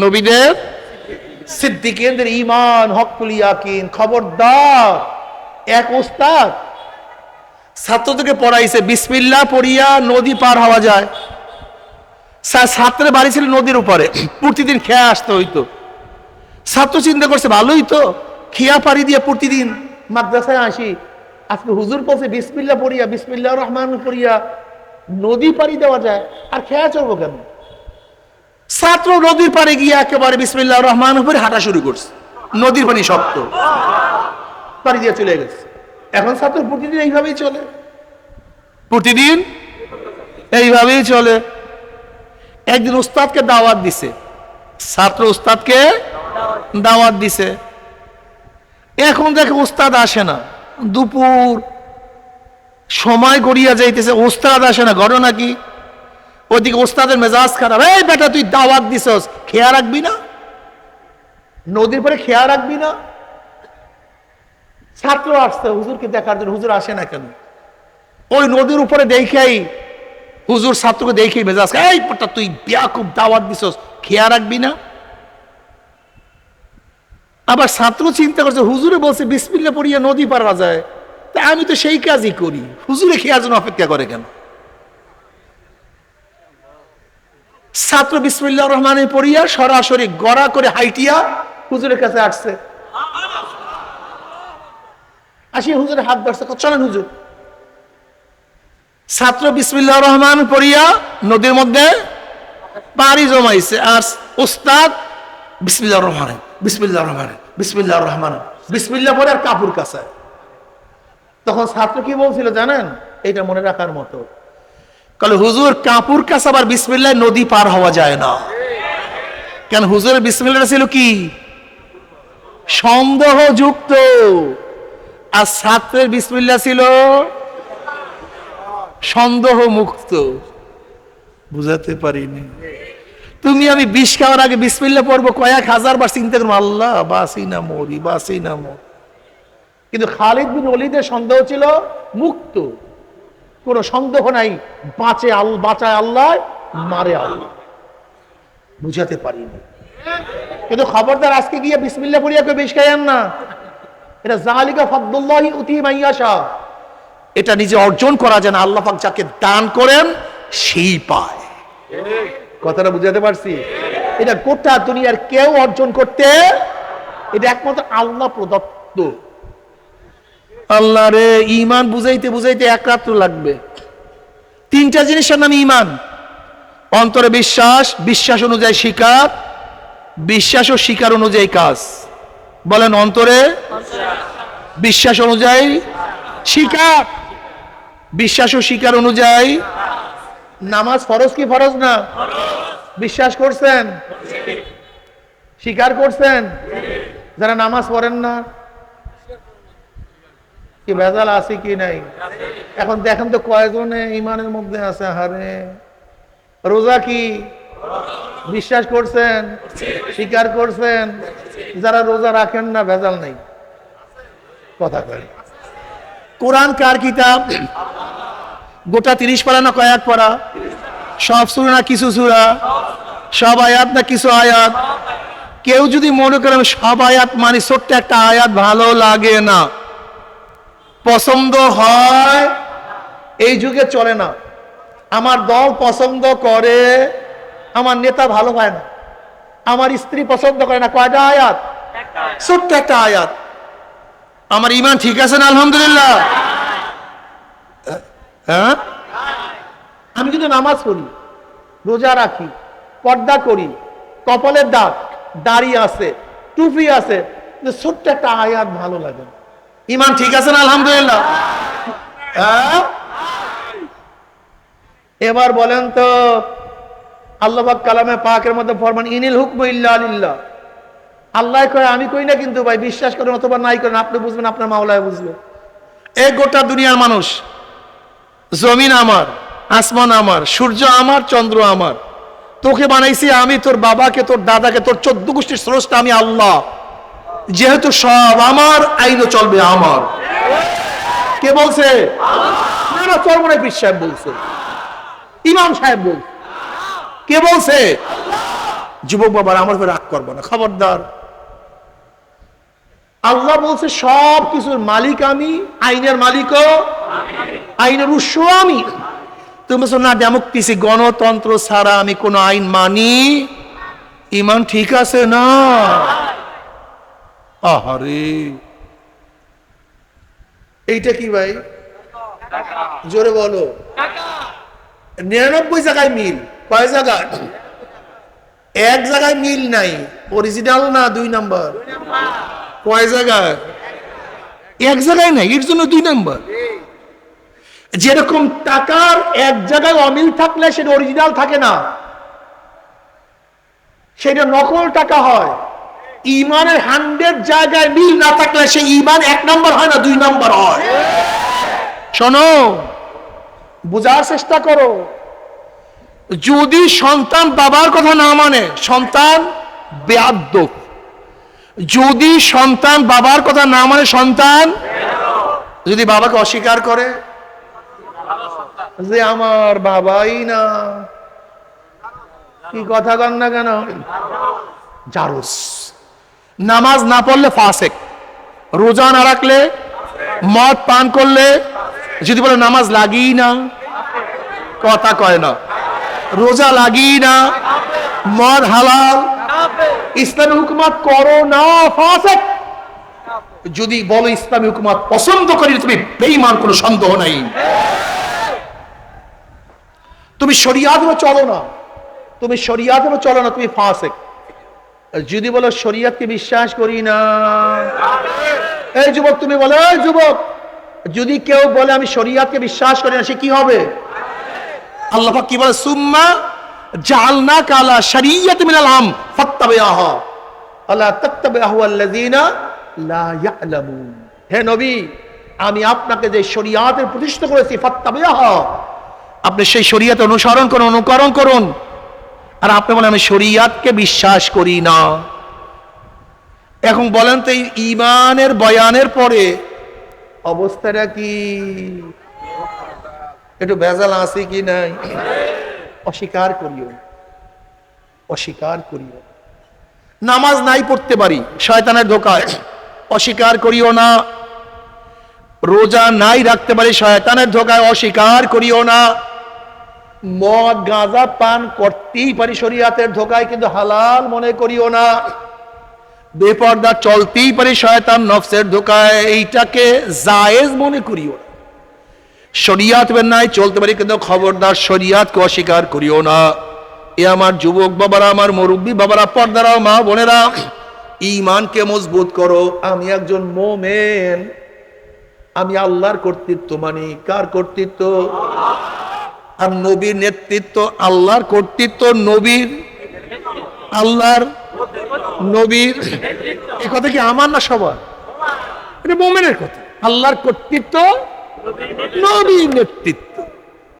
নবীদের? সিদ্দিকেন্দ্র ইমান হকুল ইয়াকিন, খবরদার। এক ওস্তাদ, ছাত্রদেরকে পড়াইছে, বিসমিল্লাহ পড়িয়া নদী পার হওয়া যায়। সা- ছাত্রের বাড়ি ছিল নদীর উপরে। প্রতিদিন খেয়া আসতে হইতো। ছাত্র চিন্তা করছে, ভালোই তো। খেয়া পাড়ি দিয়ে প্রতিদিন মাদ্রাসায় আসি। আজকে হুজুর বলছে বিসমিল্লা পড়িয়া বিসমিল্লা রহমান পড়িয়া নদী পাড়ি দেওয়া যায়। আর খেয়া চলবো কেন? ছাত্র নদীর পাড়ে গিয়ে একেবারে বিসমিল্লাহ রহমান উপরে হাঁটা শুরু করছে। নদীর পানি শক্ত। পাড়ি দিয়ে চলে গেছে। এখন ছাত্র প্রতিদিন এইভাবেই চলে। প্রতিদিন এইভাবেই চলে। একদিন উস্তাদকে দাওয়াত দিছে। ছাত্র উস্তাদকে দাওয়াত দিছে। এখন দেখে উস্তাদ আসে না। দুপুর সময় গড়িয়া যাইতেছে, উস্তাদ আসে না। ঘটনা কি? ওদিকে ওস্তাদের মেজাজ খারাপ। এই বেটা, তুই দাওয়াত দিছস খেয়া রাখবি না? নদীর পরে খেয়া রাখবি না? ছাত্র আসছে, হুজুরকে দেখার জন্য, হুজুর আসে না কেন? ওই নদীর উপরে দেখেই হুজুর ছাত্রকে দেখেই মেজাজ এই বেটা, তুই বিয়া খুব দাওয়াত দিছস খেয়া রাখবি না? আবার ছাত্র চিন্তা করছে, হুজুরে বলছে বিসমিল্লা পড়িয়া নদী পারা যায়। তা আমি তো সেই কাজই করি। হুজুরে খেয়ার জন্য অপেক্ষা করে কেন? ছাত্র বিসমিল্লাহ রহমানে পড়িয়া সরাসরি গড়া করে হাইটিয়া হুজুরের কাছে আসছে। আসি হুজুরের হাত ধরছে চলেন হুজুর। ছাত্র বিসমিল্লাহ রহমান পড়িয়া নদীর মধ্যে পাড়ি জমাইছে, আর উস্তাদ বিসমিল্লাহ রহমান বিসমিল্লাহ রহমান বিসমিল্লাহ রহমান বিসমিল্লাহ পরে আর কাপুর কাছে। তখন ছাত্র কি বলছিল জানেন? এটা মনে রাখার মতো। কালে হুজুর কাপুর কাছে আবার বিসমিল্লাহ নদী পার হওয়া যায় না। কেন হুজুরের বিসমিল্লাহ ছিল কি? সন্দেহযুক্ত। আর ছাত্রের বিসমিল্লাহ ছিল সন্দেহ মুক্ত বুঝাতে পারিনি। তুমি আমি বিষ খাওয়ার আগে বিসমিল্লা পড়ব কয়েক হাজার বার চিন্তা করব আল্লাহ, বাসি না মরি, বাসি না মরি। কিন্তু খালিদ বিন অলিদের সন্দেহ ছিল মুক্ত। কোনো সন্দেহ নাই, বাঁচে আল, বাঁচায় আল্লাহ, মারে আল্লাহ। বুঝাতে পারিনি। কিন্তু খবরদার আজকে গিয়ে বিসমিল্লা পড়িয়া কেউ বেশ খাইয়েন না? এটা জালিকা ফদ্দুল্লাহি উতি মাইয়াশা এটা নিজে অর্জন করা যায় না আল্লাহ পাক যাকে দান করেন, সেই পায়। কথাটা বুঝাতে পারছি? এটা গোটা দুনিয়ার কেউ অর্জন করতে, এটা একমাত্র আল্লাহ প্রদত্ত। আল্লাহ রে ইমান বুঝাইতে বুঝাইতে এক রাত্র লাগবে। তিনটা জিনিসের নাম ইমান অন্তরে বিশ্বাস বিশ্বাস অনুযায়ী শিকার, বিশ্বাস ও শিকার অনুযায়ী কাজ। বলেন অন্তরে বিশ্বাস অনুযায়ী শিকার। বিশ্বাস ও শিকার অনুযায়ী নামাজ ফরজ কি ফরজ না? বিশ্বাস করছেন? স্বীকার করছেন? যারা নামাজ পড়েন না কি ভেজাল আছে কি নাই? এখন দেখেন তো কয়জনে ইমানের মধ্যে আছে হারে রোজা কি? বিশ্বাস করছেন? স্বীকার করছেন? যারা রোজা রাখেন না, ভেজাল নাই। কথা কয়। কোরআন কার কিতাব? গোটা তিরিশ পারা না কয়েক পড়া সব সুরা না কিছু সুরা? সব আয়াত না কিছু আয়াত? কেউ যদি মনে করে আমি সব আয়াত মানে ছোট্ট একটা আয়াত, ভালো লাগে না। পছন্দ হয়? এই যুগে চলে না। আমার দল পছন্দ করে, আমার নেতা ভালো হয় না। আমার স্ত্রী পছন্দ করে না। কয়টা আয়াত? ছোট্ট একটা আয়াত। আমার ইমান ঠিক আছে না, আলহামদুলিল্লাহ? হ্যাঁ? আমি কিন্তু নামাজ পড়ি, রোজা রাখি, পর্দা করি, কপালের দাগ, দাড়ি আছে, টুপি আছে ছোট্ট একটা আয়াত ভালো লাগে না। ইমান ঠিক আছে না, আলহামদুলিল্লাহ? হ্যাঁ? এবার বলেন তো, আল্লাহ কালামে পাকের মধ্যে ফরমান, ইনিল হুকম ইল্লা আল্লাহ কয়, আমি কই না কিন্তু ভাই, বিশ্বাস করেন অথবা নাই করেন, আপনি বুঝবেন, আপনার মাওলায় বুঝবে। এই গোটা দুনিয়ার মানুষ, জমিন আমার, আসমান আমার, সূর্য আমার, চন্দ্র আমার, তোকে বানাইছি আমি, তোর বাবাকে, তোর দাদাকে, তোর চোদ্দ গোষ্ঠীর স্রষ্টা আমি আল্লাহ। যেহেতু সব আমার, আইনও চলবে আমার। কে বলছে? সাহেব বলছে। ইমাম সাহেব কে বলছে? যুবক বাবার আমার উপর রাগ করব না, খবরদার। আল্লাহ বলছে, সব কিছুর মালিক আমি, আইনের মালিকও, আইনের উৎস আমি। তুমি বলছো, না ডেমোক্রেসি গণতন্ত্র ছাড়া আমি কোন আইন মানি। ইমান ঠিক আছে না? আহারে। এইটা কি ভাই? জোরে বলো। নিরানব্বই জায়গায় মিল। কয় জায়গায়? এক জায়গায় মিল নাই। অরিজিনাল না দুই নাম্বার? কয় জায়গায়? এক জায়গায় নাই, এর জন্য দুই নাম্বার। যেরকম টাকার এক জায়গায় অমিল থাকলে সেটা অরিজিনাল থাকে না। সেটা নকল টাকা হয়। ইমানের হান্ড্রেড জায়গায় মিল না থাকলে সেই ইমান এক নম্বর হয় না দুই নম্বর হয়। শোনো, বোঝার চেষ্টা করো। যদি সন্তান বাবার কথা না মানে সন্তান বেয়াদ্দ যদি সন্তান বাবার কথা না মানে সন্তান যদি বাবাকে অস্বীকার করে, যে আমার বাবাই না। কি কথা কন না কেন? জারুস। নামাজ না পড়লে ফাসেক। রোজা না রাখলে, মদ পান করলে, যদি বলে নামাজ লাগি না, কথা কয় না। রোজা লাগি না, মদ হালাল, ইসলামী হুকুমাত করো না, ফাসেক। যদি বলো ইসলামী হুকুমাত পছন্দ করি, তুমি বেঈমান, কোনো সন্দেহ নাই। তুমি শরিয়াত চলো না। তুমি শরিয়াত চলো না, তুমি ফাসেক। যদি বলো শরিয়াতকে বিশ্বাস করি না। এই যুবক তুমি বলো যুবক যদি কেউ বলে আমি শরিয়াতকে বিশ্বাস করি না সে কি হবে? আল্লাহ পাক কি বলে? সুম্মা জালনা কালা শরিয়াত মিনাল আম ফাত্তাবিআহা। আলা তাত্তাবিআহু আল্লাযিনা লা ইয়ালামুন। হে নবী আমি আপনাকে যে শরিয়াতের প্রতিষ্ঠা করেছি ফাত্তাবিআহা। আপনি সেই শরিয়াত অনুসরণ করুন অনুকরণ করুন। আর আপনি বলেন, আমি শরিয়াতকে বিশ্বাস করি না। এখন বলেন তো, এই ইমানের বয়ানের পরে অবস্থাটা কি? একটু ভেজাল আছে কি নাই? অস্বীকার করিও অস্বীকার করিও নামাজ নাই পড়তে পারি, শয়তানের ধোকায়। অস্বীকার করিও না। রোজা নাই রাখতে পারি, শয়তানের ধোকায়। অস্বীকার করিও না। মদ, গাঁজা, পান করতেই পারি শরিয়াতের ধোকায়, কিন্তু হালাল মনে করিও না। বেপর্দা চলতেই পারি শয়তান নফসের ধোকায়, এইটাকে জায়েজ মনে করিও না। শরিয়াত নাই চলতে পারি, কিন্তু খবরদার শরিয়াতকে অস্বীকার করিও না। এ আমার যুবক বাবারা, আমার মুরব্বী বাবারা, পর্দারাও, মা বোনেরা ইমানকে মজবুত করো। আমি একজন মোমেন। আমি আল্লাহর কর্তৃত্ব মানি। কার কর্তৃত্ব? আর নবীর নেতৃত্ব, আল্লাহর কর্তৃত্ব, নবীর, আল্লাহর নবীর। এ কথা কি আমার না সবার? এটা মোমেনের কথা। আল্লাহর কর্তৃত্ব, নবীর নেতৃত্ব।